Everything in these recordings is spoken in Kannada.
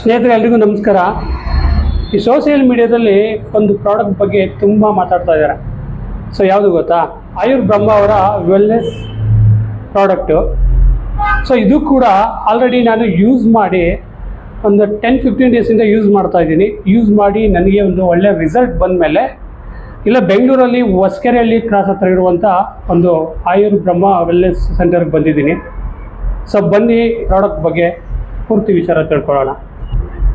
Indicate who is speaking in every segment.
Speaker 1: ಸ್ನೇಹಿತರೆ, ಎಲ್ರಿಗೂ ನಮಸ್ಕಾರ. ಈ ಸೋಷಿಯಲ್ ಮೀಡಿಯಾದಲ್ಲಿ ಒಂದು ಪ್ರಾಡಕ್ಟ್ ಬಗ್ಗೆ ತುಂಬ ಮಾತಾಡ್ತಾ ಇದ್ದಾರೆ. ಸೊ ಯಾವುದು ಗೊತ್ತಾ? ಆಯುರ್ ಬ್ರಹ್ಮ ಅವರ ವೆಲ್ನೆಸ್ ಪ್ರಾಡಕ್ಟು ಸೊ ಇದು ಕೂಡ ಆಲ್ರೆಡಿ ನಾನು ಯೂಸ್ ಮಾಡಿ ಒಂದು ಟೆನ್ ಫಿಫ್ಟೀನ್ ಡೇಸಿಂದ ಯೂಸ್ ಮಾಡ್ತಾ ಇದ್ದೀನಿ. ಯೂಸ್ ಮಾಡಿ ನನಗೆ ಒಂದು ಒಳ್ಳೆ ರಿಸಲ್ಟ್ ಬಂದ ಮೇಲೆ ಇಲ್ಲ ಬೆಂಗಳೂರಲ್ಲಿ ಹೊಸಕೆರೆಹಳ್ಳಿ ಕ್ರಾಸ್ ಹತ್ರ ಇರುವಂಥ ಒಂದು ಆಯುರ್ ಬ್ರಹ್ಮ ವೆಲ್ನೆಸ್ ಸೆಂಟರ್ಗೆ ಬಂದಿದ್ದೀನಿ. ಸೊ ಬನ್ನಿ ಪ್ರಾಡಕ್ಟ್ ಬಗ್ಗೆ ಪೂರ್ತಿ ವಿಚಾರ ತಿಳ್ಕೊಳ್ಳೋಣ.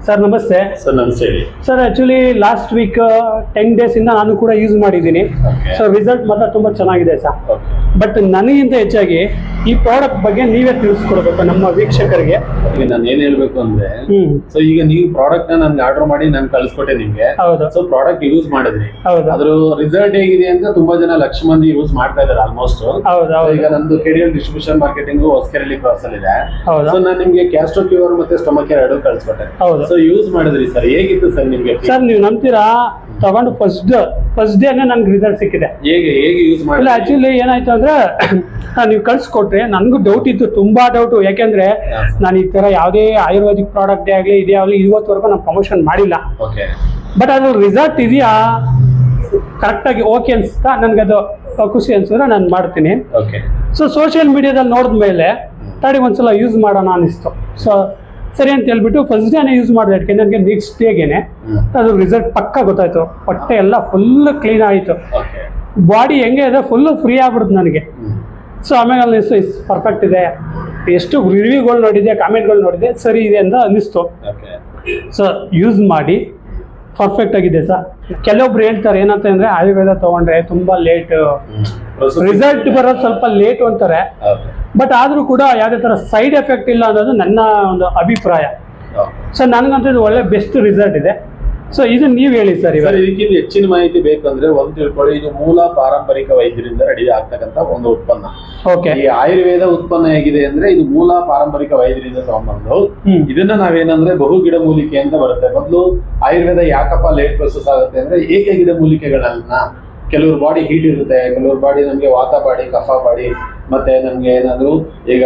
Speaker 1: ಸರ್ ನಮಸ್ತೆ.
Speaker 2: ಸರ್ ನಮಸ್ತೆ. ಹೇಳಿ
Speaker 1: sir actually last week ten days ಇಂದ ನಾನು ಕೂಡ ಯೂಸ್ ಮಾಡಿದ್ದೀನಿ. ಸೊ ರಿಸಲ್ಟ್ ಮಾತ್ರ ತುಂಬಾ ಚೆನ್ನಾಗಿದೆ ಸರ್ ಬಟ್ ನನಗಿಂತ ಹೆಚ್ಚಾಗಿ ಈ ಪ್ರಾಡಕ್ಟ್ ಬಗ್ಗೆ ನೀವೇ ತಿಳಿಸ್ಕೊಡ್ಬೇಕು ನಮ್ಮ ವೀಕ್ಷಕರಿಗೆ.
Speaker 2: ಈಗ ನಾನು ಏನ್ ಹೇಳ್ಬೇಕು ಅಂದ್ರೆ ಸೊ ಈಗ ನೀವು ಪ್ರಾಡಕ್ಟ್ನ ನನ್ಗೆ ಆರ್ಡರ್ ಮಾಡಿ ನಾನು ಕಳ್ಸ್ಕೊಟ್ಟೆ ನಿಮ್ಗೆ. ಸೊ ಪ್ರಾಡಕ್ಟ್ ಯೂಸ್ ಮಾಡಿದ್ರಿ. ಅದ್ರ ರಿಸಲ್ಟ್ ಹೇಗಿದೆ ಅಂತ ತುಂಬಾ ಜನ ಲಕ್ಷ ಮಂದಿ ಯೂಸ್ ಮಾಡ್ತಾ ಇದಾರೆ ಆಲ್ಮೋಸ್ಟ್ ಈಗ ನಂದು ಕೆಡಿಯಲ್ ಡಿಸ್ಟ್ರಿಬ್ಯೂಷನ್ ಮಾರ್ಕೆಟಿಂಗ್ ಹೊಸಕೆರೆಯಲ್ಲಿ ಕ್ರಾಸ್ ಅಲ್ಲಿ ಇದೆ.
Speaker 1: ಹೌದಾ.
Speaker 2: ಸೊ ನಾನು ನಿಮ್ಗೆ ಕ್ಯಾಸ್ಟ್ರೋ ಕ್ಯೂರ್ ಮತ್ತೆ ಸ್ಟೊಮಕ್ ಎರಡು ಕಳ್ಸ್ಕೊಟ್ಟೆ.
Speaker 1: ಹೌದು.
Speaker 2: ಸೊ ಯೂಸ್ ಮಾಡಿದ್ರಿ ಸರ್ ಹೇಗಿತ್ತು ಸರ್ ನಿಮ್ಗೆ?
Speaker 1: ಸರ್ ನೀವು ನಂಬ್ತೀರಾ? ತಗೊಂಡು ಫಸ್ಟ್ ಫಸ್ಟ್ ಡೇನೆ ನನ್ಗೆ ರಿಸಲ್ಟ್ ಸಿಕ್ಕಿದೆ.
Speaker 2: ಹೇಗೆ ಹೇಗೆ ಯೂಸ್
Speaker 1: ಇಲ್ಲ
Speaker 2: ಮಾಡಿ
Speaker 1: ಆಕ್ಚುಲಿ ಏನಾಯ್ತು ಅಂದ್ರೆ ನೀವು ಕಳ್ಸಿಕೊಟ್ರೆ ನನಗೂ ಡೌಟ್ ಇತ್ತು ತುಂಬಾ ಡೌಟು ಯಾಕೆಂದ್ರೆ ನಾನು ಈ ತರ ಯಾವುದೇ ಆಯುರ್ವೇದಿಕ್ ಪ್ರಾಡಕ್ಟ್ ಆಗಲಿ ಇದೇ ಆಗಲಿ ಇವತ್ತುವರೆಗೂ ನಾನು ಪ್ರಮೋಷನ್ ಮಾಡಿಲ್ಲ.
Speaker 2: ಓಕೆ
Speaker 1: ಬಟ್ ಅದು ರಿಸಲ್ಟ್ ಇದೆಯಾ? ಕರೆಕ್ಟಾಗಿ ಓಕೆ ಅನ್ಸ್ತಾ ನನಗದು ಖುಷಿ ಅನ್ಸಿದ್ರೆ ನಾನು ಮಾಡ್ತೀನಿ.
Speaker 2: ಓಕೆ
Speaker 1: ಸೊ ಸೋಷಿಯಲ್ ಮೀಡಿಯಾದಲ್ಲಿ ನೋಡಿದ್ಮೇಲೆ ತಡಿ ಒಂದ್ಸಲ ಯೂಸ್ ಮಾಡೋಣ ಅನಿಸ್ತು. ಸೊ ಸರಿ ಅಂತ ಹೇಳ್ಬಿಟ್ಟು ಫಸ್ಟ್ ಡೇನೇ ಯೂಸ್ ಮಾಡಿದೆ. ಅದಕ್ಕೆ ನನಗೆ ನೆಕ್ಸ್ಟ್ ಡೇಗೆನೆ ಅದು ರಿಸಲ್ಟ್ ಪಕ್ಕ ಗೊತ್ತಾಯ್ತು. ಹೊಟ್ಟೆ ಎಲ್ಲ ಫುಲ್ ಕ್ಲೀನ್ ಆಯಿತು. ಬಾಡಿ ಹೆಂಗೆ ಇದೆ ಫುಲ್ಲು ಫ್ರೀ ಆಗ್ಬಿಡ್ತು ನನಗೆ. ಸೊ ಆಮೇಲೆ ಅನ್ನಿಸ್ತು ಇಸ್ ಪರ್ಫೆಕ್ಟ್ ಇದೆ. ಎಷ್ಟು ರಿವ್ಯೂಗಳು ನೋಡಿದೆ ಕಾಮೆಂಟ್ಗಳು ನೋಡಿದೆ ಸರಿ ಇದೆ ಅಂತ ಅನ್ನಿಸ್ತು. ಸೊ ಯೂಸ್ ಮಾಡಿ. ಪರ್ಫೆಕ್ಟ್ ಆಗಿದೆ ಸರ್. ಕೆಲವೊಬ್ರು ಹೇಳ್ತಾರೆ ಏನಂತ ಅಂದ್ರೆ ಆಯುರ್ವೇದ ತಗೊಂಡ್ರೆ ತುಂಬಾ ಲೇಟ್ ರಿಸಲ್ಟ್ ಬರೋದು ಸ್ವಲ್ಪ ಲೇಟ್ ಅಂತಾರೆ. ಬಟ್ ಆದ್ರೂ ಕೂಡ ಯಾವುದೇ ತರ ಸೈಡ್ ಎಫೆಕ್ಟ್ ಇಲ್ಲ ಅನ್ನೋದು ನನ್ನ ಒಂದು ಅಭಿಪ್ರಾಯ. ಸೊ ನನಗಂತೂ ಇದು ಒಳ್ಳೆ ಬೆಸ್ಟ್ ರಿಸಲ್ಟ್ ಇದೆ. ಸೊ ಇದು ನೀವು ಹೇಳಿ ಸರ್
Speaker 2: ಸರ್
Speaker 1: ಇವಾಗ
Speaker 2: ಇದಕ್ಕಿಂತ ಹೆಚ್ಚಿನ ಮಾಹಿತಿ ಬೇಕಂದ್ರೆ ಒಂದು ತಿಳ್ಕೊಳ್ಳಿ ಇದು ಮೂಲ ಪಾರಂಪರಿಕ ವೈದ್ಯರಿಂದ ರೆಡಿ ಆಗ್ತಕ್ಕಂತ ಒಂದು ಉತ್ಪನ್ನ.
Speaker 1: ಓಕೆ
Speaker 2: ಈ ಆಯುರ್ವೇದ ಉತ್ಪನ್ನ ಹೇಗಿದೆ ಅಂದ್ರೆ ಇದು ಮೂಲ ಪಾರಂಪರಿಕ ವೈದ್ಯರಿಂದ ತಗೊಂಡ್ಬಂದು ಇದನ್ನ ನಾವೇನಂದ್ರೆ ಬಹು ಗಿಡಮೂಲಿಕೆ ಅಂತ ಬರುತ್ತೆ. ಮೊದಲು ಆಯುರ್ವೇದ ಯಾಕಪ್ಪ ಲೇಟ್ ಪ್ರೊಸೆಸ್ ಆಗುತ್ತೆ ಅಂದ್ರೆ ಏಕ ಗಿಡಮೂಲಿಕೆಗಳನ್ನ ಕೆಲವ್ರ ಬಾಡಿ ಹೀಟ್ ಇರುತ್ತೆ ಕೆಲವ್ರ ಬಾಡಿ ನಮಗೆ ವಾತ ಬಾಡಿ ಕಫ ಬಾಡಿ ಮತ್ತೆ ನಮ್ಗೆ ಏನಾದ್ರು ಈಗ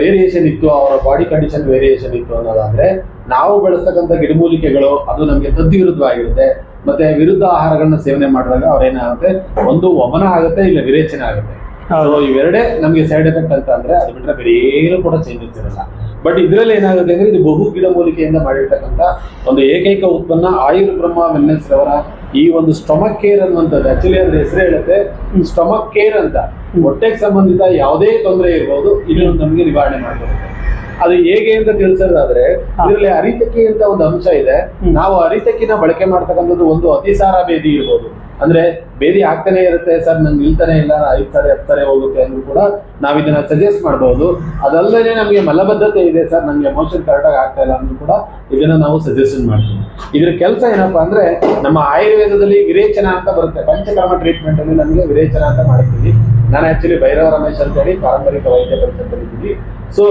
Speaker 2: ವೇರಿಯೇಷನ್ ಇತ್ತು ಅವರ ಬಾಡಿ ಕಂಡೀಷನ್ ವೇರಿಯೇಷನ್ ಇತ್ತು ಅನ್ನೋದಾದ್ರೆ ನಾವು ಬೆಳೆಸ್ತಕ್ಕಂಥ ಗಿಡಮೂಲಿಕೆಗಳು ಅದು ನಮಗೆ ತದ್ವಿರುದ್ಧವಾಗಿರುತ್ತೆ. ಮತ್ತೆ ವಿರುದ್ಧ ಆಹಾರಗಳನ್ನ ಸೇವನೆ ಮಾಡಿದಾಗ ಅವ್ರೇನಾಗುತ್ತೆ ಒಂದು ವಮನ ಆಗುತ್ತೆ ಇಲ್ಲ ವಿರೇಚನೆ ಆಗುತ್ತೆ. ಸೊ ಇವೆರಡೇ ನಮಗೆ ಸೈಡ್ ಎಫೆಕ್ಟ್ ಅಂತ ಅಂದ್ರೆ ಅದು ಬಿಟ್ರೆ ಬೇರೆ ಏನು ಕೂಡ ಚೇಂಜಸ್ ಇರಲ್ಲ ಬಟ್ ಇದ್ರಲ್ಲಿ ಏನಾಗುತ್ತೆ ಅಂದ್ರೆ ಇದು ಬಹು ಗಿಡಮೂಲಿಕೆಯಿಂದ ಮಾಡಿರ್ತಕ್ಕಂಥ ಒಂದು ಏಕೈಕ ಉತ್ಪನ್ನ ಆಯುರ್ ಬ್ರಹ್ಮ ವೆಲ್ನೆಸ್ ರವರ ಈ ಒಂದು ಸ್ಟಮಕ್ ಕೇರ್ ಅನ್ನುವಂಥದ್ದು ಆಕ್ಚುಲಿ ಅದ್ರ ಹೆಸರು ಹೇಳುತ್ತೆ ಸ್ಟಮಕ್ ಕೇರ್ ಅಂತ. ಹೊಟ್ಟೆಗೆ ಸಂಬಂಧಿತ ಯಾವುದೇ ತೊಂದರೆ ಇರ್ಬೋದು ಇದನ್ನು ನಮಗೆ ನಿವಾರಣೆ ಮಾಡ್ಕೊಡುತ್ತೆ. ಅದು ಹೇಗೆ ಅಂತ ತಿಳಿಸೋದಾದ್ರೆ. ಇದರಲ್ಲಿ ಅರಿತಕ್ಕಿ ಅಂತ ಒಂದು ಅಂಶ ಇದೆ. ನಾವು ಅರಿತಕ್ಕಿನ ಬಳಕೆ ಮಾಡ್ತಕ್ಕಂಥದ್ದು ಒಂದು ಅತಿಸಾರ ಬೇದಿ ಇರ್ಬೋದು. ಅಂದ್ರೆ ಬೇದಿ ಆಗ್ತಾನೆ ಇರುತ್ತೆ ಸರ್ ನಂಗೆ ನಿಲ್ತಾನೆ ಇಲ್ಲ ಐದು ಸಾರಿ ಹತ್ತು ಸಾರಿ ಹೋಗುತ್ತೆ ಅಂದ್ರೂ ಕೂಡ ನಾವು ಇದನ್ನ ಸಜೆಸ್ಟ್ ಮಾಡಬಹುದು ಅದಲ್ಲದೆ ನಮಗೆ ಮಲಬದ್ಧತೆ ಇದೆ ಸರ್ ನನಗೆ ಮೋಷನ್ ಕರೆಕ್ಟಾಗಿ ಆಗ್ತಾ ಇಲ್ಲ ಅಂದ್ರೂ ಕೂಡ ಇದನ್ನ ನಾವು ಸಜೆಷನ್ ಮಾಡ್ತೀವಿ. ಇದ್ರ ಕೆಲಸ ಏನಪ್ಪಾ ಅಂದ್ರೆ ನಮ್ಮ ಆಯುರ್ವೇದದಲ್ಲಿ ವಿರೇಚನ ಅಂತ ಬರುತ್ತೆ. ಪಂಚಕರ್ಮ ಟ್ರೀಟ್ಮೆಂಟ್ ಅಲ್ಲಿ ನಮಗೆ ವಿರೇಚನ ಅಂತ ಮಾಡ್ತೀವಿ ನಾನು ಆಕ್ಚುಲಿ ಭೈರವ ರಮೇಶ್ ಅಂತ ಹೇಳಿ ಪಾರಂಪರಿಕ ವೈದ್ಯ ಪರಿಷತ್ತಲ್ಲಿ ಇದ್ದೀನಿ ಸೊ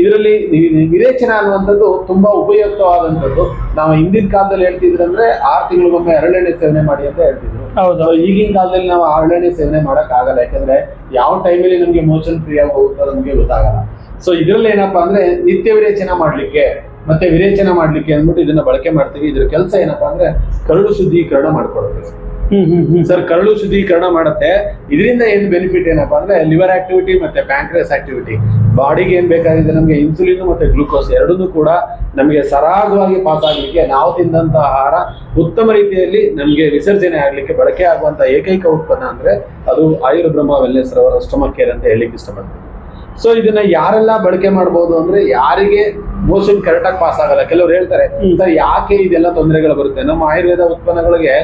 Speaker 2: ಇದರಲ್ಲಿ ವಿರೇಚನ ಅನ್ನುವಂಥದ್ದು ತುಂಬಾ ಉಪಯುಕ್ತವಾದಂಥದ್ದು. ನಾವು ಹಿಂದಿನ ಕಾಲದಲ್ಲಿ ಹೇಳ್ತಿದ್ರಂದ್ರೆ ಆರು ತಿಂಗಳಿಗೊಮ್ಮೆ ಹರಳೆಣ್ಣೆ ಸೇವನೆ ಮಾಡಿ ಅಂತ ಹೇಳ್ತಿದ್ರು.
Speaker 1: ಹೌದು.
Speaker 2: ಈಗಿನ ಕಾಲದಲ್ಲಿ ನಾವು ಹರಳೆಣ್ಣೆ ಸೇವನೆ ಮಾಡಕ್ ಆಗಲ್ಲ ಯಾಕಂದ್ರೆ ಯಾವ ಟೈಮಲ್ಲಿ ನಮಗೆ ಮೋಷನ್ ಫ್ರೀ ಆಗಿ ಹೋಗುತ್ತೋ ನಮಗೆ ಗೊತ್ತಾಗಲ್ಲ. ಸೊ ಇದರಲ್ಲಿ ಏನಪ್ಪಾ ಅಂದ್ರೆ ನಿತ್ಯ ವಿರೇಚನ ಮಾಡ್ಲಿಕ್ಕೆ ಮತ್ತೆ ವಿರೇಚನ ಮಾಡ್ಲಿಕ್ಕೆ ಅಂದ್ಬಿಟ್ಟು ಇದನ್ನ ಬಳಕೆ ಮಾಡ್ತೀವಿ. ಇದ್ರ ಕೆಲಸ ಏನಪ್ಪಾ ಅಂದ್ರೆ ಕರಡು ಶುದ್ಧೀಕರಣ ಮಾಡ್ಕೊಡುತ್ತೆ ಸರ್ ಕರಳು ಶುದ್ಧೀಕರಣ ಮಾಡುತ್ತೆ. ಇದರಿಂದ ಏನ್ ಬೆನಿಫಿಟ್ ಏನಪ್ಪಾ ಅಂದ್ರೆ ಲಿವರ್ ಆಕ್ಟಿವಿಟಿ ಮತ್ತೆ ಪ್ಯಾಂಕ್ರಿಯಸ್ ಆಕ್ಟಿವಿಟಿ ಬಾಡಿಗೆ ಏನ್ ಬೇಕಾಗಿದೆ ನಮಗೆ? ಇನ್ಸುಲಿನ್ ಮತ್ತೆ ಗ್ಲೂಕೋಸ್ ಎರಡನ್ನೂ ಕೂಡ ನಮಗೆ ಸರಾಗವಾಗಿ ಪಾಸ್ ಆಗಲಿಕ್ಕೆ ನಾವು ತಿಂದಂತ ಆಹಾರ ಉತ್ತಮ ರೀತಿಯಲ್ಲಿ ನಮಗೆ ವಿಸರ್ಜನೆ ಆಗಲಿಕ್ಕೆ ಬಳಕೆ ಆಗುವಂತ ಏಕೈಕ ಉತ್ಪನ್ನ ಅಂದ್ರೆ ಅದು ಆಯುರ್ಬ್ರಹ್ಮ ವೆಲ್ನೆಸ್ ರವರ ಸ್ಟಮಕ್ ಕೇರ್ ಅಂತ ಹೇಳಿಕ್ಕೆ ಇಷ್ಟಪಡ್ತೀನಿ. ಸೊ ಇದನ್ನ ಯಾರೆಲ್ಲ ಬಳಕೆ ಮಾಡಬಹುದು ಅಂದ್ರೆ ಯಾರಿಗೆ ಮೋಷನ್ ಕರೆಕ್ಟ್ ಆಗಿ ಪಾಸ್ ಆಗಲ್ಲ. ಕೆಲವರು ಹೇಳ್ತಾರೆ ಸರ್ ಯಾಕೆ ಇದೆಲ್ಲ ತೊಂದರೆಗಳು ಬರುತ್ತೆ? ನಮ್ಮ ಆಯುರ್ವೇದ ಉತ್ಪನ್ನಗಳಿಗೆ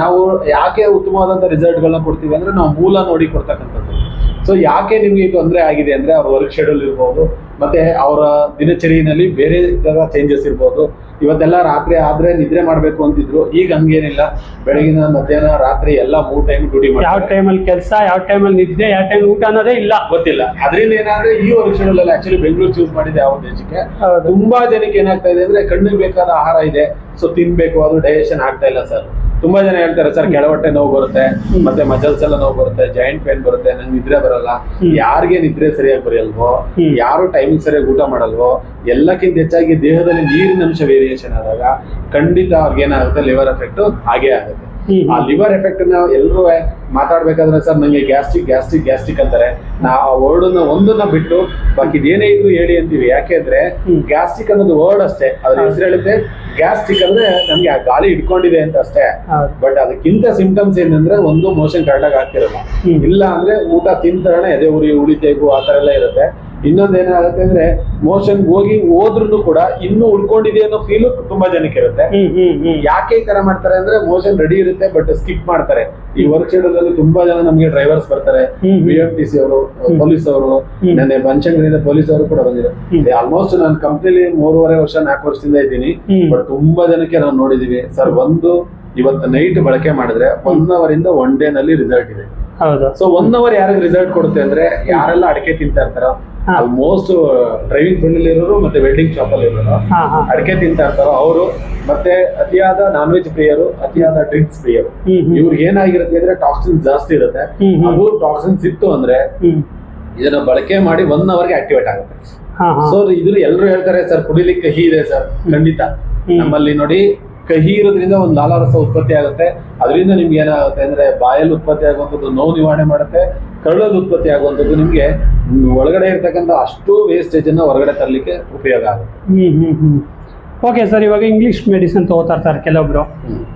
Speaker 2: ನಾವು ಯಾಕೆ ಉತ್ತಮವಾದಂತ ರಿಸಲ್ಟ್ ಗಳನ್ನ ಕೊಡ್ತೀವಿ ಅಂದ್ರೆ ನಾವು ಮೂಲ ನೋಡಿ ಕೊಡ್ತಕ್ಕಂಥದ್ದು. ಸೊ ಯಾಕೆ ನಿಮ್ಗೆ ತೊಂದರೆ ಆಗಿದೆ ಅಂದ್ರೆ ಅವ್ರ ವರ್ಕ್ ಶೆಡ್ಯೂಲ್ ಇರ್ಬೋದು ಮತ್ತೆ ಅವರ ದಿನಚರಿಯಲ್ಲಿ ಬೇರೆ ತರ ಚೇಂಜಸ್ ಇರ್ಬೋದು. ಇವತ್ತೆಲ್ಲ ರಾತ್ರಿ ಆದ್ರೆ ನಿದ್ರೆ ಮಾಡ್ಬೇಕು ಅಂತಿದ್ರು ಈಗ ಹಂಗೇನಿಲ್ಲ. ಬೆಳಗಿನ ಮಧ್ಯಾಹ್ನ ರಾತ್ರಿ ಎಲ್ಲ ಮೂರ್ ಟೈಮ್ ಡ್ಯೂಟಿ
Speaker 1: ಯಾವ
Speaker 2: ಮಾಡ್ತಾರೆ
Speaker 1: ಟೈಮಲ್ಲಿ ಕೆಲಸ ಯಾವ ಟೈಮಲ್ಲಿ ನಿದ್ದೆ ಯಾವ ಟೈಮ್ ಊಟ ಅನ್ನೋದೇ ಇಲ್ಲ.
Speaker 2: ಗೊತ್ತಿಲ್ಲ. ಅದರಿಂದ ಏನಾದ್ರೆ ಈ ವರ್ಕ್ ಶೆಡ್ಯೂಲ್ ಅಲ್ಲಿ ಆಕ್ಚುಲಿ ಬೆಂಗಳೂರು ಚೂಸ್ ಮಾಡಿದೆ ಯಾವ ದೇಶಕ್ಕೆ. ತುಂಬಾ ಜನಕ್ಕೆ ಏನಾಗ್ತಾ ಇದೆ ಅಂದ್ರೆ ಕಣ್ಣಿಗೆ ಬೇಕಾದ ಆಹಾರ ಇದೆ. ಸೊ ತಿನ್ಬೇಕು ಅದು ಡೈಜೆಷನ್ ಆಗ್ತಾ ಇಲ್ಲ ಸರ್ ತುಂಬಾ ಜನ ಹೇಳ್ತಾರೆ ಸರ್ ಕೆಳಹೊಟ್ಟೆ ನೋವು ಬರುತ್ತೆ ಮತ್ತೆ ಮಜಲ್ಸ್ ಎಲ್ಲ ನೋವು ಬರುತ್ತೆ ಜಾಯಿಂಟ್ ಪೇನ್ ಬರುತ್ತೆ ನಂಗೆ ನಿದ್ರೆ ಬರಲ್ಲ. ಯಾರಿಗೆ ನಿದ್ರೆ ಸರಿಯಾಗಿ ಬರೆಯಲ್ವೋ ಯಾರು ಟೈಮಿಂಗ್ ಸರಿಯಾಗಿ ಊಟ ಮಾಡಲ್ವೋ ಎಲ್ಲಕ್ಕಿಂತ ಹೆಚ್ಚಾಗಿ ದೇಹದಲ್ಲಿ ನೀರಿನ ಅಂಶ ವೇರಿಯೇಷನ್ ಆದಾಗ ಖಂಡಿತ ಅವ್ರಿಗೆ ಏನಾಗುತ್ತೆ ಲಿವರ್ ಎಫೆಕ್ಟ್ ಆಗೇ ಆಗುತ್ತೆ. ಆ ಲಿವರ್ ಎಫೆಕ್ಟ್ನ ಎಲ್ಲರೂ ಮಾತಾಡ್ಬೇಕಾದ್ರೆ ಸರ್ ನಂಗೆ ಗ್ಯಾಸ್ಟ್ರಿಕ್ ಗ್ಯಾಸ್ಟ್ರಿಕ್ ಗ್ಯಾಸ್ಟ್ರಿಕ್ ಅಂತಾರೆ. ನಾ ಆ ವರ್ಡ್ ಒಂದನ್ನ ಬಿಟ್ಟು ಬಾಕಿ ಏನೇ ಇದ್ರು ಹೇಳಿ ಅಂತೀವಿ. ಯಾಕೆಂದ್ರೆ
Speaker 1: ಅಂದ್ರೆ
Speaker 2: ಗ್ಯಾಸ್ಟ್ರಿಕ್ ಅನ್ನೋದು ವರ್ಡ್ ಅಷ್ಟೇ. ಅದ್ರ ಹೆಸರು ಹೇಳುತ್ತೆ ಗ್ಯಾಸ್ಟ್ರಿಕ್ ಅಂದ್ರೆ ನಮ್ಗೆ ಆ ಗಾಳಿ ಇಟ್ಕೊಂಡಿದೆ ಅಂತ ಅಷ್ಟೇ. ಬಟ್ ಅದಕ್ಕಿಂತ ಸಿಂಪ್ಟಮ್ಸ್ ಏನಂದ್ರೆ ಒಂದು ಮೋಷನ್ ಕರೆಕ್ಟಾಗಿ ಆಗ್ತಿರಲ್ಲ. ಇಲ್ಲ ಅಂದ್ರೆ ಊಟ ತಿಂತರಣ ಎದೆ ಉರಿ ಉಳಿತೇಗು ಆ ತರ ಎಲ್ಲ ಇರುತ್ತೆ. ಇನ್ನೊಂದ್ ಏನಾಗುತ್ತೆ ಅಂದ್ರೆ ಮೋಷನ್ ಹೋಗಿ ಹೋದ್ರು ಕೂಡ ಇನ್ನು ಉಳ್ಕೊಂಡಿದೆ ಅನ್ನೋ ಫೀಲ್ ತುಂಬಾ ಜನಕ್ಕೆ ಇರುತ್ತೆ. ಯಾಕೆ ಈ ತರ ಮಾಡ್ತಾರೆ ಅಂದ್ರೆ ಮೋಷನ್ ರೆಡಿ ಇರುತ್ತೆ ಬಟ್ ಸ್ಕಿಪ್ ಮಾಡ್ತಾರೆ. ಈ ವರ್ಕ್ ಶೆಡ್ಯೂಲ್ ಅಲ್ಲಿ ತುಂಬಾ ಜನ ನಮ್ಗೆ ಡ್ರೈವರ್ಸ್ ಬರ್ತಾರೆ. ಬಿ ಎಂ ಟಿ ಸಿ ಅವರು ಪೊಲೀಸ್ ಅವರು. ನನ್ನ ಬನಶಂಕರಿಯಿಂದ ಪೊಲೀಸ್ ಅವರು ಕೂಡ ಬಂದಿದ್ದಾರೆ. ಆಲ್ಮೋಸ್ಟ್ ನಾನು ಕಂಪ್ನಿಲಿ ಮೂರುವರೆ ವರ್ಷ ನಾಲ್ಕು ವರ್ಷದಿಂದ ಇದ್ದೀನಿ. ಬಟ್ ತುಂಬಾ ಜನಕ್ಕೆ ನಾವು ನೋಡಿದೀವಿ ಸರ್ ಒಂದು ಇವತ್ತು ನೈಟ್ ಬಳಕೆ ಮಾಡಿದ್ರೆ ಒನ್ ಅವರ್ ಇಂದ ಒನ್ ಡೇ ನಲ್ಲಿ ರಿಸಲ್ಟ್ ಇದೆ.
Speaker 1: ಹೌದಾ.
Speaker 2: ಸೊ ಒನ್ ಅವರ್ ಯಾರಿಗೆ ರಿಸಲ್ಟ್ ಕೊಡುತ್ತೆ ಅಂದ್ರೆ ಯಾರೆಲ್ಲ ಅಡಿಕೆ ತಿಂತಾ ಇರ್ತಾರೋ. ಆಲ್ಮೋಸ್ಟ್ ಡ್ರೈವಿಂಗ್ ಫೀಲ್ಡ್ ಇರೋರು ಮತ್ತೆ ವೆಲ್ಡಿಂಗ್ ಶಾಪ್ ಅಲ್ಲಿ ಇರೋರು. ಅಡಿಕೆ ತಿಂತಾ ಇರ್ತಾರೋ ಅವರು ಮತ್ತೆ ಅತಿಯಾದ ನಾನ್ ವೆಜ್ ಪ್ರಿಯರು ಅತಿಯಾದ ಡ್ರಿಂಕ್ಸ್ ಪ್ರಿಯರು. ಇವ್ರಿಗೆ ಏನಾಗಿರುತ್ತೆ ಅಂದ್ರೆ ಟಾಕ್ಸಿನ್ ಜಾಸ್ತಿ ಇರುತ್ತೆ. ಅದು ಟಾಕ್ಸಿನ್ಸ್ ಇತ್ತು ಅಂದ್ರೆ ಇದನ್ನ ಬಳಕೆ ಮಾಡಿ ಒನ್ ಅವರ್ಗೆ ಆಕ್ಟಿವೇಟ್ ಆಗುತ್ತೆ. ಸೊ ಇದ್ರ ಎಲ್ಲರೂ ಹೇಳ್ತಾರೆ ಸರ್ ಕುಡಿಲಿಕ್ಕೆ ಕಹಿ ಇದೆ ಸರ್. ಖಂಡಿತ. ನಮ್ಮಲ್ಲಿ ನೋಡಿ ಕಹಿ ಇರೋದ್ರಿಂದ ಒಂದು ಲಾಲಾರಸ ಉತ್ಪತ್ತಿ ಆಗುತ್ತೆ. ಅದರಿಂದ ನಿಮ್ಗೆ ಏನಾಗುತ್ತೆ ಅಂದ್ರೆ ಬಾಯಲ್ಲಿ ಉತ್ಪತ್ತಿ ಆಗುವಂಥದ್ದು ನೋವು ನಿವಾರಣೆ ಮಾಡುತ್ತೆ. ಕರಳಲ್ಲಿ ಉತ್ಪತ್ತಿ ಆಗುವಂಥದ್ದು ನಿಮ್ಗೆ ಒಳಗಡೆ ಇರ್ತಕ್ಕಂಥ ಅಷ್ಟು ವೇಸ್ಟೇಜ್ ಅನ್ನ ಹೊರಗಡೆ ತರಲಿಕ್ಕೆ ಉಪಯೋಗ ಆಗುತ್ತೆ.
Speaker 1: Hmm hmm hmm. Okay sir ಇವಾಗ ಇಂಗ್ಲಿಷ್ ಮೆಡಿಸಿನ್ ತಗೋತಾ ಇರ್ತಾರೆ ಕೆಲವೊಬ್ರು.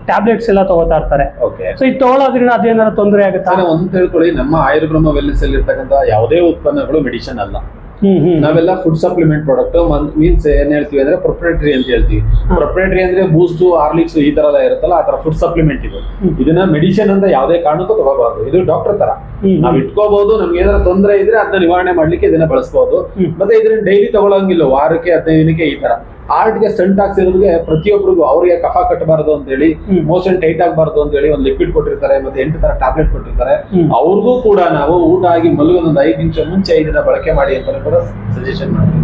Speaker 1: ಟ್ಯಾಬ್ಲೆಟ್ಸ್ ಎಲ್ಲ ತಗೋತಾ ಇರ್ತಾರೆ.
Speaker 2: ಓಕೆ
Speaker 1: ಸೊ ಇದು ತಗೊಳ್ಳೋದ್ರಿಂದ ಅದೇನಾದ್ರು ತೊಂದರೆ ಆಗುತ್ತೆ?
Speaker 2: ಒಂದ್ ತಿಳ್ಕೊಳ್ಳಿ ನಮ್ಮ ಆಯುರ್ಬ್ರಹ್ಮ ವೆಲ್ನೆಸ್ ಅಲ್ಲಿ ಇರ್ತಕ್ಕಂಥ ಯಾವುದೇ ಉತ್ಪನ್ನಗಳು ಮೆಡಿಸಿನ್ ಅಲ್ಲ. ನಾವೆಲ್ಲ ಫುಡ್ ಸಪ್ಲಿಮೆಂಟ್ ಪ್ರಾಡಕ್ಟ್ ಮೀನ್ಸ್ ಏನ್ ಹೇಳ್ತೀವಿ ಅಂದ್ರೆ ಪ್ರೊಪ್ರೇಟರಿ ಅಂತ ಹೇಳ್ತೀವಿ. ಪ್ರೊಪ್ರೇಟರಿ ಅಂದ್ರೆ ಬೂಸ್ಟ್ ಹಾರ್ಲಿಕ್ಸ್ ಈ ತರ ಎಲ್ಲ ಇರುತ್ತಲ್ಲ ಆ ತರ ಫುಡ್ ಸಪ್ಲಿಮೆಂಟ್ ಇದು. ಇದನ್ನ ಮೆಡಿಸಿನ್ ಅಂತ ಯಾವ್ದೇ ಕಾರಣಕ್ಕೂ ತಗೋಬಾರ್ದು. ಇದು ಡಾಕ್ಟರ್ ತರ. ನಾವ್ ಇಟ್ಕೋಬಹುದು ನಮ್ಗೆ ಏನಾದ್ರು ತೊಂದರೆ ಇದ್ರೆ ಅದನ್ನ ನಿವಾರಣೆ ಮಾಡ್ಲಿಕ್ಕೆ ಇದನ್ನ ಬಳಸಬಹುದು ಮತ್ತೆ ಇದನ್ನ ಡೈಲಿ ತಗೊಳಂಗಿಲ್ಲ ವಾರಕ್ಕೆ ಹದಿನೈದು ದಿನಕ್ಕೆ ಈ ತರ. ಹಾರ್ಟ್ಗೆ ಸ್ಟಂಟ್ ಹಾಕ್ಸಿರೋರಿಗೆ ಪ್ರತಿಯೊಬ್ಬರಿಗೂ ಅವ್ರಿಗೆ ಕಫ ಕಟ್ಟಬಾರದು ಅಂತ ಹೇಳಿ. ಮೋಷನ್ ಟೈಟ್ ಆಗಬಾರ್ದು ಅಂತ ಹೇಳಿ ಒಂದು ಲಿಕ್ವಿಡ್ ಕೊಟ್ಟಿರ್ತಾರೆ ಮತ್ತೆ ಎಂಟು ತರ ಟ್ಯಾಬ್ಲೆಟ್ ಕೊಟ್ಟಿರ್ತಾರೆ. ಅವ್ರಿಗೂ ಕೂಡ ನಾವು ಊಟ ಆಗಿ ಮಲಗೋದು ಒಂದು ಐದು ನಿಮಿಷ ಮುಂಚೆ ಇದನ್ನ ಬಳಕೆ ಮಾಡಿ ಅಂತ ಕೂಡ ಸಜೆಷನ್ ಮಾಡ್ತೀವಿ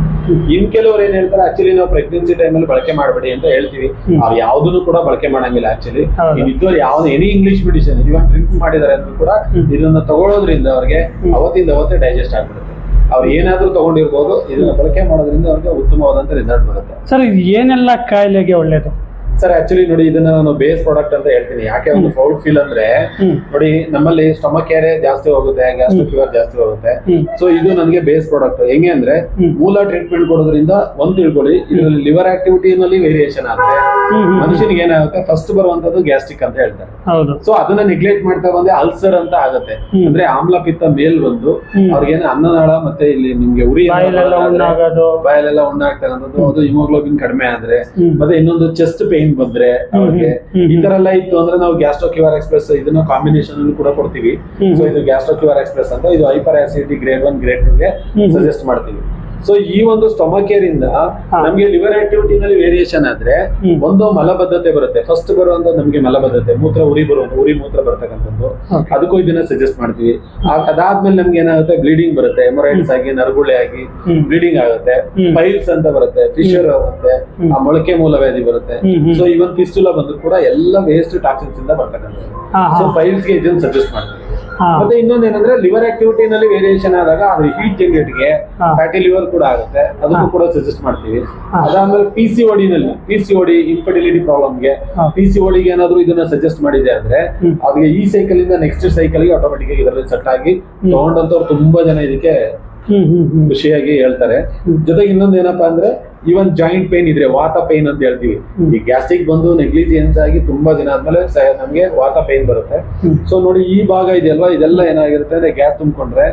Speaker 2: ಇನ್ ಕೆಲವರು ಏನ್ ಹೇಳ್ತಾರೆ ಆಕ್ಚುಲಿ ನಾವು ಪ್ರೆಗ್ನೆನ್ಸಿ ಟೈಮ್ ಅಲ್ಲಿ ಬಳಕೆ ಮಾಡಬೇಡಿ ಅಂತ ಹೇಳ್ತೀವಿ. ಅವ್ರು ಯಾವ್ದನ್ನು ಕೂಡ ಬಳಕೆ ಮಾಡಂಗಿಲ್ಲ ಆಕ್ಚುಲಿ. ಇದ್ದವ್ರು ಯಾವ್ದು ಎನಿ ಇಂಗ್ಲಿಷ್ ಮೆಡಿಸಿನ್ ಇವಾಗ ಡ್ರಿಂಕ್ ಮಾಡಿದ್ದಾರೆ ಅಂದ್ರೂ ಕೂಡ ಇದನ್ನ ತಗೊಳ್ಳೋದ್ರಿಂದ ಅವ್ರಿಗೆ ಅವತ್ತಿಂದ ಅವತ್ತೇ ಡೈಜೆಸ್ಟ್ ಆಗ್ಬಿಡುತ್ತೆ ಅವ್ರು ಏನಾದ್ರೂ ತಗೊಂಡಿರ್ಬೋದು, ಇದನ್ನ ಬಳಕೆ ಮಾಡೋದ್ರಿಂದ ಅವ್ರಿಗೆ ಉತ್ತಮವಾದಂತ ರಿಸಲ್ಟ್ ಬರುತ್ತೆ.
Speaker 1: ಸರ್, ಇದು ಏನೆಲ್ಲ ಕಾಯಿಲೆಗೆ ಒಳ್ಳೇದು?
Speaker 2: ಸರ್ ಆಕ್ಚುಲಿ ನೋಡಿ ಇದನ್ನ ನಾನು ಬೇಸ್ ಪ್ರಾಡಕ್ಟ್ ಅಂತ ಹೇಳ್ತೀನಿ. ಯಾಕೆ ಒಂದು ಪ್ರೌಡ್ ಫೀಲ್ ಅಂದ್ರೆ ನೋಡಿ ನಮ್ಮಲ್ಲಿ ಸ್ಟಮಕ್ ಏರಿಯಾ ಜಾಸ್ತಿ ಹೋಗುತ್ತೆ ಗ್ಯಾಸ್ಟ್ರಿಕ್ ಫೀವರ್ ಜಾಸ್ತಿ ಹೋಗುತ್ತೆ. ಸೊ ಇದು ನನಗೆ ಬೇಸ್ ಪ್ರಾಡಕ್ಟ್ ಹೆಂಗೆ ಅಂದ್ರೆ. ಮೂಲ ಟ್ರೀಟ್ಮೆಂಟ್ ಕೊಡೋದ್ರಿಂದ ಒಂದ್ ತಿಳ್ಕೊಳ್ಳಿ ಇದರಲ್ಲಿ ಲಿವರ್ ಆಕ್ಟಿವಿಟಿ ನಲ್ಲಿ ವೇರಿಯೇಷನ್ ಆಗುತ್ತೆ. ಮನುಷ್ಯನಿಗೆ ಏನಾಗುತ್ತೆ ಫಸ್ಟ್ ಬರುವಂತದ್ದು ಗ್ಯಾಸ್ಟ್ರಿಕ್ ಅಂತ ಹೇಳ್ತಾರೆ. ಸೊ ಅದನ್ನ ನೆಗ್ಲೆಕ್ಟ್ ಮಾಡ್ತಾ ಬಂದ್ರೆ ಅಲ್ಸರ್ ಅಂತ ಆಗುತ್ತೆ. ಅಂದ್ರೆ ಆಮ್ಲ ಪಿತ್ತ ಮೇಲ್ ಬಂದು
Speaker 1: ಅವ್ರಿಗೆ
Speaker 2: ಅವ್ರಿಗೇನು ಅನ್ನನಾಳ ಮತ್ತೆ ಇಲ್ಲಿ ನಿಮ್ಗೆ ಉರಿ
Speaker 1: ಬಾಯಲ್ಲೆಲ್ಲ
Speaker 2: ಉಣ್ಣಾಗ್ತಕ್ಕಂಥದ್ದು ಅದು ಹಿಮೋಗ್ಲೋಬಿನ್ ಕಡಿಮೆ ಆದ್ರೆ ಮತ್ತೆ ಇನ್ನೊಂದು ಚೆಸ್ಟ್ ಪೇನ್ ಬಂದ್ರೆ ಅವ್ರಿಗೆ. ಈ ತರ ಎಲ್ಲ ಇತ್ತು ಅಂದ್ರೆ ನಾವು ಗ್ಯಾಸ್ಟ್ರೋಕ್ಯೂಆರ್ ಎಕ್ಸ್ಪ್ರೆಸ್ ಇದನ್ನ ಕಾಂಬಿನೇಷನ್ ಅನ್ನು ಕೂಡ ಕೊಡ್ತೀವಿ. ಸೊ ಇದು ಗ್ಯಾಸ್ಟ್ರೋಕ್ಯೂಆರ್ ಎಕ್ಸ್ಪ್ರೆಸ್ ಅಂತ ಇದು hyper acidity grade one grade two ಗೆ ಸಜೆಸ್ಟ್ ಮಾಡ್ತೀವಿ ಸೊ ಈ ಒಂದು ಸ್ಟೊಮಕ್ ಏರ್ ಇಂದ ನಮ್ಗೆ ಲಿವರ್ ಆಕ್ಟಿವಿಟಿ ನಲ್ಲಿ ವೇರಿಯೇಷನ್ ಆದ್ರೆ ಒಂದು ಮಲಬದ್ಧತೆ ಬರುತ್ತೆ. ಫಸ್ಟ್ ಬರುವಂತ ನಮ್ಗೆ ಮಲಬದ್ಧತೆ ಮೂತ್ರ ಉರಿ ಬರುವಂತ ಉರಿ ಮೂತ್ರ ಬರ್ತಕ್ಕಂಥದ್ದು. ಅದಕ್ಕೂ ಇದನ್ನ ಸಜೆಸ್ಟ್ ಮಾಡ್ತೀವಿ. ಅದಾದ್ಮೇಲೆ ನಮ್ಗೆ ಏನಾಗುತ್ತೆ? ಬ್ಲೀಡಿಂಗ್ ಬರುತ್ತೆ. ಎಮೊರೈಡ್ಸ್ ಆಗಿ ನರಗುಳೆ ಆಗಿ ಬ್ಲೀಡಿಂಗ್ ಆಗುತ್ತೆ. ಪೈಲ್ಸ್ ಅಂತ ಬರುತ್ತೆ. ಫಿಶರ್ ಆಗುತ್ತೆ. ಆ ಮೊಳಕೆ ಮೂಲವ್ಯಾಧಿ ಬರುತ್ತೆ.
Speaker 1: ಹ್ಮ್, ಹ್ಮ್.
Speaker 2: ಸೊ ಇವನ್ ಪಿಸ್ತುಲ ಬಂದ್ರು ಕೂಡ ಎಲ್ಲ ವೇಸ್ಟ್ ಟಾಕ್ಸಿನ್ಸ್ ಇಂದ ಬರ್ತಕ್ಕಂಥದ್ದು. ಸೊ ಪೈಲ್ಸ್ಗೆ ಇದನ್ನ ಸಜೆಸ್ಟ್ ಮಾಡ್ತೀವಿ. ಮತ್ತೆ ಇನ್ನೊಂದ್ ಏನಂದ್ರೆ ಲಿವರ್ ಆಕ್ಟಿವಿಟಿ ನಲ್ಲಿ ವೇರಿಯೇಷನ್ ಆದಾಗ ಅದ್ರ ಹೀಟ್
Speaker 1: ಜನರೇಟ್ಗೆ
Speaker 2: ಫ್ಯಾಟಿ ಲಿವರ್ ಕೂಡ ಆಗುತ್ತೆ ಅದಕ್ಕೂ ಕೂಡ ಸಜೆಸ್ಟ್ ಮಾಡ್ತೀವಿ. ಅದಾದ್ಮೇಲೆ ಪಿ ಸಿ ಓಡಿ ನಲ್ಲಿ P C O D infertility ಪ್ರಾಬ್ಲಮ್ಗೆ
Speaker 1: ಹಾ.
Speaker 2: ಪಿ ಸಿ ಓಡಿಗೆ ಏನಾದ್ರು ಇದನ್ನ ಸಜೆಸ್ಟ್ ಮಾಡಿದೆ ಅಂದ್ರೆ. ಅವ್ರಿಗೆ ಈ ಸೈಕಲ್ ಇಂದ ನೆಕ್ಸ್ಟ್ ಸೈಕಲ್ಗೆ ಆಟೋಮೆಟಿಕ್ ಆಗಿ ಇದರಲ್ಲಿ ಸೆಟ್ ಆಗಿ. ತಗೊಂಡಂತವ್ರು ತುಂಬಾ ಜನ ಇದಕ್ಕೆ ಖುಷಿಯಾಗಿ ಹೇಳ್ತಾರೆ. ಜೊತೆಗೆ ಇನ್ನೊಂದು ಏನಪ್ಪಾ ಅಂದ್ರೆ ಈವನ್ ಜಾಯಿಂಟ್ ಪೇನ್ ಇದ್ರೆ ವಾತ ಪೇನ್ ಅಂತ ಹೇಳ್ತೀವಿ. ಈ ಗ್ಯಾಸ್ಟ್ರಿಕ್ ಬಂದು ನೆಗ್ಲಿಜಿಯನ್ಸ್ ಆಗಿ ತುಂಬಾ ದಿನ ಆದ್ಮೇಲೆ ನಮಗೆ ವಾತ ಪೇನ್ ಬರುತ್ತೆ. ಸೊ ನೋಡಿ ಈ ಭಾಗ ಇದೆಯಲ್ವಾ? ಇದೆಲ್ಲ ಏನಾಗಿರುತ್ತೆ ಅಂದ್ರೆ ಗ್ಯಾಸ್ ತುಂಬಿಕೊಂಡ್ರೆ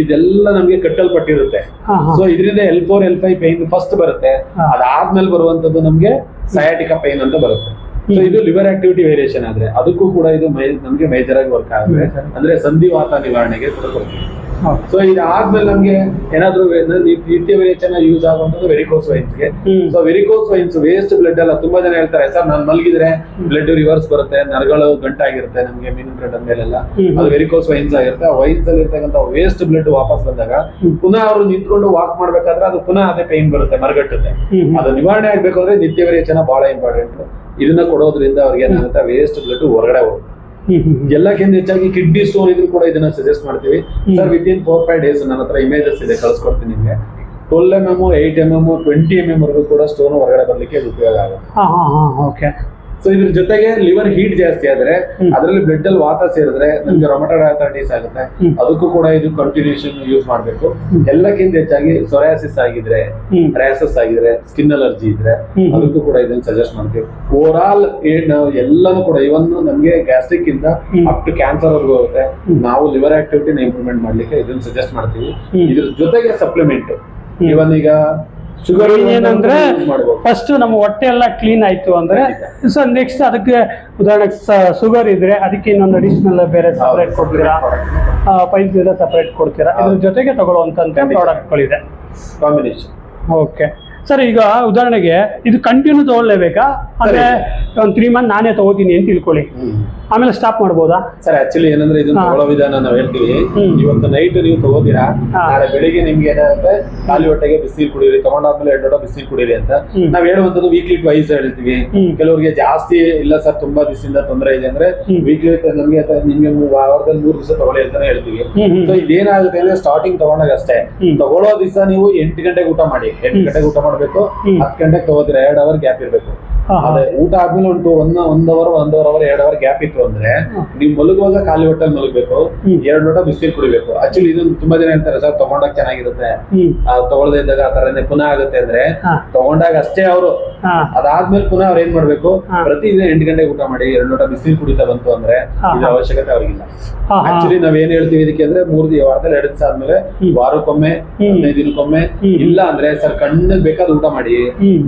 Speaker 2: ಇದೆಲ್ಲ ನಮ್ಗೆ ಕಟ್ಟಲ್ಪಟ್ಟಿರುತ್ತೆ. ಸೊ ಇದರಿಂದ L four L five pain first ಬರುತ್ತೆ. ಅದಾದ್ಮೇಲೆ ಬರುವಂತದ್ದು ನಮ್ಗೆ ಸಯಾಟಿಕಾ ಪೈನ್ ಅಂತ ಬರುತ್ತೆ. ಸೊ ಇದು ಲಿವರ್ ಆಕ್ಟಿವಿಟಿ ವೇರಿಯೇಷನ್ ಆದ್ರೆ ಅದಕ್ಕೂ ಕೂಡ ಇದು ನಮ್ಗೆ ಮೇಜರ್ ಆಗಿ ವರ್ಕ್ ಆಗುತ್ತೆ. ಅಂದ್ರೆ ಸಂಧಿವಾತ ನಿವಾರಣೆಗೆ ಕೂಡ ಕೊಡ್ತೀವಿ. ಸೊ ಇದಾದ್ಮೇಲೆ ನಮ್ಗೆ ಏನಾದ್ರು ನಿತ್ಯ ವಿರೇಚನ ಯೂಸ್ ಆಗುವಂತದ್ದು ವೆರಿಕೋಸ್ ವೈನ್ಸ್ಗೆ
Speaker 1: ಗೆ.
Speaker 2: So varicose veins waste blood ಎಲ್ಲ ತುಂಬಾ ಜನ ಹೇಳ್ತಾರೆ ಸರ್ ನಾನು ಮಲಗಿದ್ರೆ ಬ್ಲಡ್ ರಿವರ್ಸ್ ಬರುತ್ತೆ ನರಗಳು ಗಂಟಾಗಿರುತ್ತೆ ನಮ್ಗೆ ಮೀನು ಬ್ಲಡ್ ಅಂದ್ಮೇಲೆಲ್ಲ. ಅದು ವೆರಿಕೋಸ್ ವೈನ್ಸ್ ಆಗಿರುತ್ತೆ. ಆ ವೈನ್ಸ್ ಅಲ್ಲಿ ಇರ್ತಕ್ಕಂಥ ವೇಸ್ಟ್ ಬ್ಲಡ್ ವಾಪಸ್ ಬಂದಾಗ ಪುನಃ ಅವರು ನಿಂತ್ಕೊಂಡು ವಾಕ್ ಮಾಡ್ಬೇಕಾದ್ರೆ ಅದು ಪುನಃ ಅದೇ ಪೈನ್ ಬರುತ್ತೆ ಮರಗಟ್ಟುತ್ತೆ. ಅದು ನಿವಾರಣೆ ಆಗ್ಬೇಕು ಅಂದ್ರೆ ನಿತ್ಯ ವಿರೇಚನ ಬಹಳ ಇಂಪಾರ್ಟೆಂಟ್ ಇದನ್ನ ಕೊಡೋದ್ರಿಂದ ಅವ್ರಿಗೆ ಏನಾಗುತ್ತೆ? ವೇಸ್ಟ್ ಬ್ಲಡ್ ಹೊರಗಡೆ ಹೋಗುತ್ತೆ. ಎಲ್ಲಕ್ಕಿಂತ ಹೆಚ್ಚಾಗಿ ಕಿಡ್ನಿ ಸ್ಟೋನ್ ಇದ್ರು ಕೂಡ ಇದನ್ನ ಸಜೆಸ್ಟ್ ಮಾಡ್ತೀವಿ. Sir with in four five days ನನ್ನ ಹತ್ರ ಇಮೇಜಸ್ ಇದೆ ಕಳ್ಸ್ಕೊಡ್ತೀನಿ ನಿಮ್ಗೆ. Twelve M M eight M M twenty M M ವರೆಗೂ ಕೂಡ ಸ್ಟೋನ್ ಹೊರಗಡೆ ಬರ್ಲಿಕ್ಕೆ ಉಪಯೋಗ ಆಗುತ್ತೆ.
Speaker 1: ಓಕೆ
Speaker 2: ಸೊ ಇದ್ರ ಜೊತೆಗೆ ಲಿವರ್ ಹೀಟ್ ಜಾಸ್ತಿ ಆದ್ರೆ. ಅದರಲ್ಲಿ ಬ್ಲಡ್ ಅಲ್ಲಿ ವಾತ ಸೇರಿದ್ರೆ ನಮ್ಗೆ ರೊಮಟೈಡ್ ಆರ್ಥರೈಟಿಸ್ ಆಗುತ್ತೆ. ಅದಕ್ಕೂ ಕೂಡ ಇದು ಕಂಟಿನ್ಯೂಷನ್ ಯೂಸ್ ಮಾಡ್ಬೇಕು. ಎಲ್ಲಕ್ಕಿಂತ ಹೆಚ್ಚಾಗಿ ಸೊರಾಸಿಸ್ ಆಗಿದ್ರೆ ರ್ಯಾಸಸ್ ಆಗಿದ್ರೆ ಸ್ಕಿನ್ ಅಲರ್ಜಿ ಇದ್ರೆ ಅದಕ್ಕೂ ಕೂಡ ಇದನ್ನ ಸಜೆಸ್ಟ್ ಮಾಡ್ತೀವಿ. ಓವರ್ ಆಲ್ ಏನ್ ಎಲ್ಲಾನು ಕೂಡ ಇವನ್ ನಮ್ಗೆ ಗ್ಯಾಸ್ಟ್ರಿಕ್ ಇಂದ ಅಪ್ ಟು ಕ್ಯಾನ್ಸರ್ ವರ್ಗೂ ಹೋಗುತ್ತೆ. ನಾವು ಲಿವರ್ ಆಕ್ಟಿವಿಟಿನ ಇಂಪ್ರೂವ್ಮೆಂಟ್ ಮಾಡ್ಲಿಕ್ಕೆ ಇದನ್ನ ಸಜೆಸ್ಟ್ ಮಾಡ್ತೀವಿ. ಇದ್ರ ಜೊತೆಗೆ ಸಪ್ಲಿಮೆಂಟ್. ಇವನ್ ಈಗ ಶುಗರ್
Speaker 1: ಏನಂದ್ರೆ ಫಸ್ಟ್ ನಮ್ಮ ಹೊಟ್ಟೆ ಎಲ್ಲ ಕ್ಲೀನ್ ಆಯ್ತು ಅಂದ್ರೆ ಸೊ ನೆಕ್ಸ್ಟ್ ಅದಕ್ಕೆ ಉದಾಹರಣೆಗೆ ಶುಗರ್ ಇದ್ರೆ ಅದಕ್ಕೆ ಇನ್ನೊಂದು ಅಡಿಷನಲ್ ಬೇರೆ ಸಪರೇಟ್ ಕೊಡ್ತೀರಾ? ಪೈಲ್ಸ್ ಇದ್ರೆ ಸಪರೇಟ್ ಕೊಡ್ತೀರಾ? ಇದ್ರ. ಜೊತೆಗೆ ತಗೊಳ್ಳುವಂತ
Speaker 2: ಪ್ರಾಡಕ್ಟ್
Speaker 1: ಪ್ರಾಡಕ್ಟ್ಗಳಿದೆ
Speaker 2: ಕಾಂಬಿನೇಷನ್
Speaker 1: ಓಕೆ ಸರ್ ಈಗ ಉದಾಹರಣೆಗೆ ಇದು ಕಂಟಿನ್ಯೂ ತಗೊಳ್ಳೇಬೇಕಾ? ಅಂದ್ರೆ ಒಂದು ತ್ರೀ ಮಂತ್ ನಾನೇ ತಗೋತೀನಿ ಅಂತ ತಿಳ್ಕೊಳ್ಳಿ. ಆಮೇಲೆ ಸ್ಟಾಪ್ ಮಾಡಬಹುದಾ
Speaker 2: ಸರ್ ಆಕ್ಚುಲಿ ಏನಂದ್ರೆ ಇದನ್ನ. ತಗೊಳ್ಳೋ ವಿಧಾನ ನಾವು ಹೇಳ್ತೀವಿ ಇವತ್ತು ನೈಟ್ ನೀವು ತಗೋತೀರಾ. ನಾಳೆ ಬೆಳಿಗ್ಗೆ ನಿಮ್ಗೆ ಏನಾಗುತ್ತೆ ಖಾಲಿ ಹೊಟ್ಟೆಗೆ ಬಿಸಿನೀರು ಕುಡೀರಿ ತಗೊಂಡಾದ್ಮೇಲೆ ಎರಡು ಲೋಟ ಬಿಸಿನೀರು ಕುಡೀರಿ ಅಂತ. ನಾವ್ ಹೇಳುವಂತದ್ದು ವೀಕ್ಲಿ ಟ್ವೈಸ್ ಹೇಳ್ತೀವಿ ಕೆಲವರಿಗೆ ಜಾಸ್ತಿ ಇಲ್ಲ ಸರ್ ತುಂಬಾ ದಿವಸದಿಂದ ತೊಂದರೆ ಇದೆ ಅಂದ್ರೆ. ವೀಕ್ಲಿ ನಮ್ಗೆ ನಿಮ್ಗೆ ವಾರದಲ್ಲಿ ಮೂರು ದಿವಸ ತಗೊಳ್ಳಿ ಅಂತಾನೆ ಹೇಳ್ತೀವಿ ಸೊ ಇದೇನಾಗುತ್ತೆ ಅಂದ್ರೆ ಸ್ಟಾರ್ಟಿಂಗ್ ತಗೊಂಡಾಗ ಅಷ್ಟೇ. ತಗೊಳ್ಳೋ ದಿವಸ ನೀವು ಎಂಟು ಗಂಟೆಗೆ ಊಟ ಮಾಡಿ ಎಂಟು. ಗಂಟೆಗೆ ಊಟ ಮಾಡ್ಬೇಕು. ಹತ್ತು ಗಂಟೆಗೆ ತಗೋತೀರಾ ಎರಡು ಅವರ್ ಗ್ಯಾಪ್ ಇರ್ಬೇಕು. ಅದೇ ಊಟ ಆದ್ಮೇಲೆ ಉಂಟು ಒಂದ್ ಒಂದ್ ಅವರ್ ಒಂದ್ ಅವರ್ ಎರಡ್ ಅವರ್ ಗ್ಯಾಪ್ ಇತ್ತು ಅಂದ್ರೆ ನೀವ್ ಮಲಗುವಾಗ ಖಾಲಿ ಹೊಟ್ಟೆ ಮಲಗಬೇಕು ಎರಡ್ ಲೋಟ ಬಿಸಿಲು ಕುಡಿಬೇಕು. ಆಕ್ಚುಲಿ ಇದನ್ನ ತುಂಬಾ ಜನ ಹೇಳ್ತಾರೆ ಸರ್ ತಗೊಂಡಾಗ ಚೆನ್ನಾಗಿರುತ್ತೆ. ತಗೊಳ್ದೇ ಇದ್ದಾಗ ಆ ತರನೇ ಪುನಃ ಆಗುತ್ತೆ ಅಂದ್ರೆ ತಗೊಂಡಾಗ ಅಷ್ಟೇ ಅವರು ಅದಾದ್ಮೇಲೆ ಪುನಃ ಅವ್ರ ಏನ್ ಮಾಡ್ಬೇಕು. ಪ್ರತಿದಿನ ಎಂಟು ಗಂಟೆಗೆ ಊಟ ಮಾಡಿ ಎರಡು ಲೋಟ ಬಿಸಿಲು ಕುಡಿತಾ ಬಂತು ಅಂದ್ರೆ ಇದು ಅವಶ್ಯಕತೆ ಅವ್ರಿಗಿಲ್ಲ. ಆಕ್ಚುಲಿ ನಾವ್ ಏನ್ ಹೇಳ್ತೀವಿ ಇದಕ್ಕೆ ಅಂದ್ರೆ ಮೂರ್ ದಿನ ವಾರದಲ್ಲಿ ಎರಡು ದಿವಸ ಆದ್ಮೇಲೆ ವಾರಕ್ಕೊಮ್ಮೆ. ಹದಿನೈದು ದಿನಕ್ಕೊಮ್ಮೆ. ಇಲ್ಲ ಅಂದ್ರೆ ಸರ್ ಕಣ್ಣಿಗೆ ಬೇಕಾದ ಊಟ ಮಾಡಿ.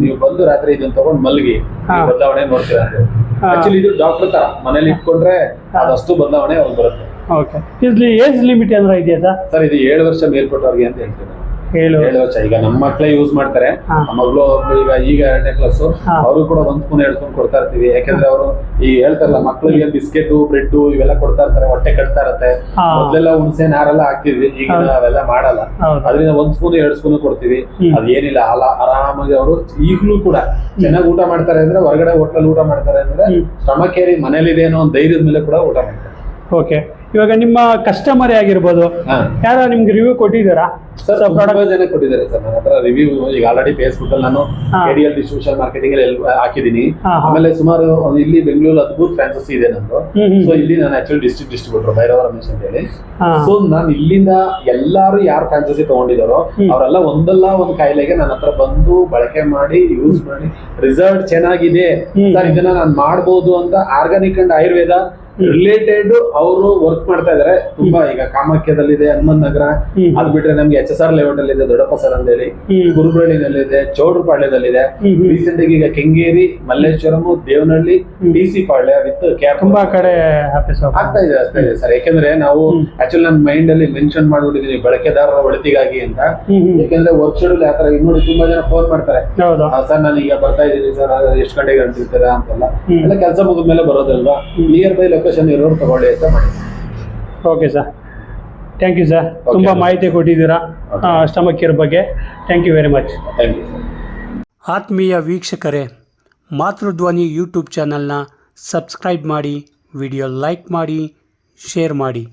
Speaker 2: ನೀವು ಬಂದು ರಾತ್ರಿ ಇದನ್ನ ತಗೊಂಡ್ ಮಲ್ಗಿ. ಬದಲಾವಣೆ ನೋಡ್ತೀರಾ. ಆಕ್ಚುಲಿ ಇದು ಡಾಕ್ಟರ್ ತರ ಮನೇಲಿ ಇಟ್ಕೊಂಡ್ರೆ ಅದಷ್ಟು ಬದಲಾವಣೆ ಅವ್ರಿಗೆ ಬರುತ್ತೆ
Speaker 1: ಓಕೆ ಇಲ್ಲಿ ಏಜ್ ಲಿಮಿಟ್ ಏನಾರ ಇದೆಯಾ ಸರ್
Speaker 2: ಸರ್ ಇದು ಏಳು ವರ್ಷ ಮೇಲ್ಪಟ್ಟವ್ರಿಗೆ ಅಂತ ಹೇಳ್ತೀವಿ ಏಳು ವರ್ಷ ಈಗ ನಮ್ಮ ಮಕ್ಕಳೇ ಯೂಸ್ ಮಾಡ್ತಾರೆ
Speaker 1: ಹಾ.
Speaker 2: ನಮ್ಮ ಮಗಳು ಒಬ್ಳು ಈಗ ಈಗ ಎರಡನೇ ಕ್ಲಾಸ್
Speaker 1: ಹಾ.
Speaker 2: ಅವರು ಕೂಡ ಒಂದ್ ಸ್ಪೂನ್ ಎರಡು ಸ್ಪೂನ್ ಕೊಡ್ತಾ ಇರ್ತೀವಿ ಯಾಕಂದ್ರೆ ಅವರು ಈ ಹೇಳ್ತಾರಲ್ಲ ಮಕ್ಕಳಿಗೆ ಬಿಸ್ಕೆಟ್ ಬ್ರೆಡ್ ಇವೆಲ್ಲ ಕೊಡ್ತಾ ಇರ್ತಾರೆ ಹೊಟ್ಟೆ ಕಟ್ತಾ ಇರತ್ತೆ
Speaker 1: ಹಾ.
Speaker 2: ಮೊದಲೆಲ್ಲ ಹುಣಸೆ ನಾರೆಲ್ಲ ಹಾಕ್ತಿದ್ವಿ ಈಗ
Speaker 1: ಹೌದು.
Speaker 2: ಅವೆಲ್ಲ ಮಾಡಲ್ಲ
Speaker 1: ಹೌದು
Speaker 2: ಅದರಿಂದ ಒಂದ್ ಸ್ಪೂನ್ ಎರಡು ಸ್ಪೂನ್ ಕೊಡ್ತೀವಿ
Speaker 1: ಹ್ಮ್.
Speaker 2: ಏನಿಲ್ಲ ಅಲ್ಲ ಆರಾಮಾಗಿ ಅವರು ಈಗಲೂ ಕೂಡ ಚೆನ್ನಾಗಿ ಊಟ ಮಾಡ್ತಾರೆ ಅಂದ್ರೆ ಹೊರಗಡೆ ಹೋಟ್ಲಲ್ಲಿ ಊಟ ಮಾಡ್ತಾರೆ ಅಂದ್ರೆ
Speaker 1: ಹ್ಮ್.
Speaker 2: ಮನೇಲಿ ಮನೇಲಿದೆ ಅನ್ನೋ ಒಂದು ಧೈರ್ಯದ ಮೇಲೆ ಕೂಡ ಊಟ ಮಾಡ್ತಾರೆ
Speaker 1: ಓಕೆ ಇವಾಗ ನಿಮ್ಮ ಕಸ್ಟಮರ್ ಆಗಿರ್ಬೋದು ಯಾರ ನಿಮ್ಗೆ ರಿವ್ಯೂ ಕೊಟ್ಟಿದ್ದೀರಾ?
Speaker 2: ಸರ್ ತುಂಬಾ ಜನ ಕೊಟ್ಟಿದ್ದಾರೆ ಸರ್ ನನ್ನ ಹತ್ರ ರಿವ್ಯೂ ಈಗ ಆಲ್ರೆಡಿ ಫೇಸ್ಬುಕ್ ಅಲ್ಲಿ ನಾನು
Speaker 1: ಹಾ.
Speaker 2: ಡಿಸ್ಟ್ರಿಬ್ಯೂಷನ್ ಮಾರ್ಕೆಟಿಂಗ್ ಅಲ್ಲಿ ಹಾಕಿದೀನಿ. ಆಮೇಲೆ ಸುಮಾರು ಇಲ್ಲಿ ಬೆಂಗಳೂರು ಹದಿಮೂರು ಫ್ರಾನ್ಸಸ್ ಇದೆ ನಂದು. ಸೊ ಇಲ್ಲಿ ನಾನು actually district distributor Bhairava Ramesh ಅಂತ ಹೇಳಿ. ಸೊ ನಾನು ಇಲ್ಲಿಂದ ಎಲ್ಲಾರು ಯಾರು ಫ್ರಾನ್ಸಸಿ ತಗೊಂಡಿದಾರೋ ಅವರೆಲ್ಲ ಒಂದಲ್ಲ ಒಂದು ಕಾಯಿಲೆಗೆ ನನ್ನ ಹತ್ರ ಬಂದು ಬಳಕೆ ಮಾಡಿ ಯೂಸ್ ಮಾಡಿ. ರಿಸಲ್ಟ್ ಚೆನ್ನಾಗಿದೆ. ಸರ್ ಇದನ್ನ ನಾನು ಮಾಡ್ಬೋದು ಅಂತ ಆರ್ಗಾನಿಕ್ ಅಂಡ್ ಆಯುರ್ವೇದ ರಿಲೇಟೆಡ್ ಅವರು ವರ್ಕ್ ಮಾಡ್ತಾ ಇದಾರೆ. ತುಂಬಾ ಈಗ ಕಾಮಾಖ್ಯದಲ್ಲಿದೆ ಹನುಮನ್ ನಗರ. ಅದ್ ಬಿಟ್ರೆ ನಮ್ಗೆ ಎಚ್ ಎಸ್ ಆರ್ ಲೇಔಟ್ ಅಲ್ಲಿ ಇದೆ ದೊಡ್ಡಪ್ಪ ಸರ್ ಅಂತ ಹೇಳಿ
Speaker 1: ಗುರುಬಳ್ಳಿನಲ್ಲಿ
Speaker 2: ಇದೆ ಚೌಡ್ರಪಾಳ್ಯದಲ್ಲಿದೆ.
Speaker 1: ಹ್ಮ್, ಹ್ಮ್.
Speaker 2: ರೀಸೆಂಟ್ ಆಗಿ ಈಗ Kengeri Malleshwaram Devanahalli. D C Palya with
Speaker 1: ತುಂಬಾ ಕಡೆ
Speaker 2: ಆಗ್ತಾ ಇದೆ. ಆಗ್ತಾ ಇದೆ ಸರ್. ಯಾಕಂದ್ರೆ ನಾವು. ಆಕ್ಚುಲಿ ನನ್ನ ಮೈಂಡ್ ಅಲ್ಲಿ ಮೆನ್ಷನ್ ಮಾಡ್ಬಿಟ್ಟಿದೀನಿ ಬಳಕೆದಾರರ ಒಳಿತಿಗಾಗಿ ಅಂತ. ಯಾಕಂದ್ರೆ ವರ್ಕ್ ಶೆಡ್ಯೂಲ್ ಯಾವ ತರ ಈಗ ತುಂಬಾ ಜನ ಫೋನ್ ಮಾಡ್ತಾರೆ.
Speaker 1: ಹೌದು.
Speaker 2: ನಾನು ಈಗ ಬರ್ತಾ ಇದ್ದೀನಿ ಸರ್. ಎಷ್ಟು ಗಂಟೆಗೆ ಅಂತಿರ್ತೀರಾ ಅಂತೆಲ್ಲ. ಎಲ್ಲ ಕೆಲಸ ಮುಗಿದ್ಮೇಲೆ ಬರೋದಲ್ವಾ? ನಿಯರ್ ಬೈ ಲೊಕೇಶನ್ ಇರೋರು ತಗೊಳ್ಳಿ ಅಂತ ಮಾಡಿ
Speaker 1: okay sir thank you sir. ತುಂಬ ಮಾಹಿತಿ ಕೊಟ್ಟಿದ್ದೀರಾ. ಸ್ಟಮಕ್ ಕೇರ್ ಬಗ್ಗೆ. Thank you very much
Speaker 2: thank you
Speaker 1: ಆತ್ಮೀಯ ವೀಕ್ಷಕರೇ ಮಾತೃಧ್ವನಿ ಯೂಟ್ಯೂಬ್ ಚಾನಲ್ನ ಸಬ್ಸ್ಕ್ರೈಬ್ ಮಾಡಿ ವಿಡಿಯೋ ಲೈಕ್ ಮಾಡಿ ಶೇರ್ ಮಾಡಿ.